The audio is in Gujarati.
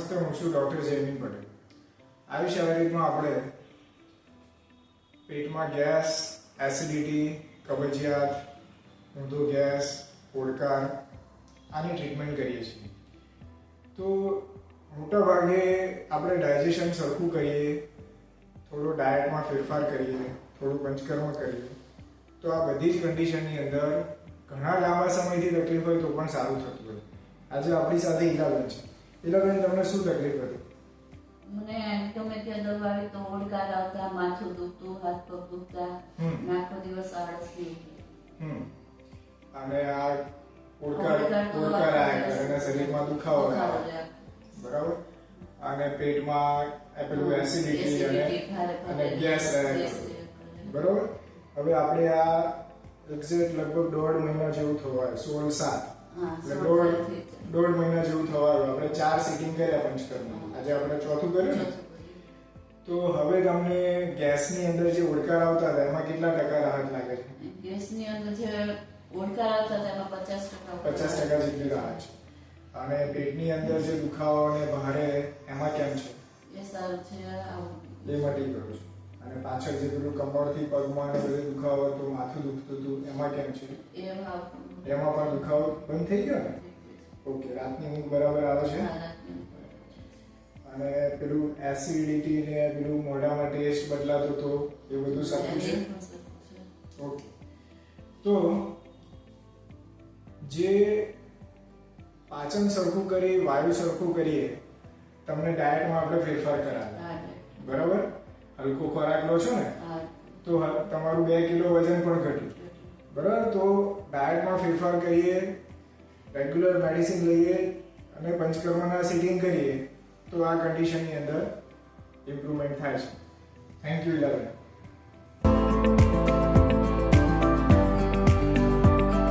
છું ડૉક્ટર જયમીન પટેલ. આયુષ આયુર્વેદમાં આપણે પેટમાં ગેસ એસિડિટી કબજિયાત, ઊંધો ગેસ, ઓડકાર, આની ટ્રીટમેન્ટ કરીએ છીએ. તો મોટા ભાગે આપણે ડાયજેશન સરખું કરીએ, થોડો ડાયટમાં ફેરફાર કરીએ, થોડું પંચકર્મ કરીએ, તો આ બધી જ કન્ડિશનની અંદર ઘણા લાંબા સમયથી તકલીફ હોય તો પણ સારું થતું હોય. આજે આપણી સાથે ઈલાબેન છે. ઈલાબેન તમને શું તકલીફ હતી? મને ગમે ત્યાં દવા આવી તો ઓડકાર આવતા માથું દુખતું હાથ પગ દુખતા. આખો દિવસ આળસ. અને આ ઓડકાર ઓડકાર આવ્યા અને શરીરમાં દુખાવો બરાબર? અને પેટમાં પેલું એસિડિટી અને અને ગેસ. બરોબર? હવે આપણે આ એક્ઝેક્ટ લગભગ દોઢ મહિના જેવું થવાય સોળ સાત. દોઢ દોઢ મહિના જેવું થવા આવ્યું આપણે ચાર સિટિંગ કર્યા પંચકર્મ આજે આપણે ચોથું કર્યું ને? તો હવે તમને ગેસની અંદર જે ઓડકાર આવતા હતા એમાં કેટલા ટકા રાહત લાગે છે? ગેસની અંદર જે ઓડકાર આવતા હતા એમાં પચાસ ટકા પચાસ ટકા જેટલી રાહત છે. અને પેટની અંદર જે દુખાવો અને ભારે એમાં કેમ છે? એ સારું છે એ મટી ગયું છે. અને પાછળ જે પેલું કમરથી પગમાં ને બધે દુખાવો હતો માથું દુખતું હતું એમાં કેમ છે? એમાં. પણ દુખાવો બંધ થઈ ગયો ને? ઓકે રાતની ઊંઘ બરાબર આવે છે. અને પેલું એસિડિટી ને પેલું મોઢામાં ટેસ્ટ બદલાતો હતો એ બધું સાચું છે. ઓકે તો જે પાચન સરખું કરી વાયુ સરખું કરીએ તમને ડાયટમાં આપણે ફેરફાર કરાવે. બરાબર? હલકો ખોરાક લો છો ને? તો તમારું બે કિલો વજન પણ ઘટ્યું બરાબર? તો ડાયટમાં ફેરફાર કરીએ રેગ્યુલર મેડિસિન લઈએ અને પંચકર્મના સિટિંગ કરીએ. તો આ કન્ડિશનની અંદર ઇમ્પ્રુવમેન્ટ થાય છે. Thank you eleven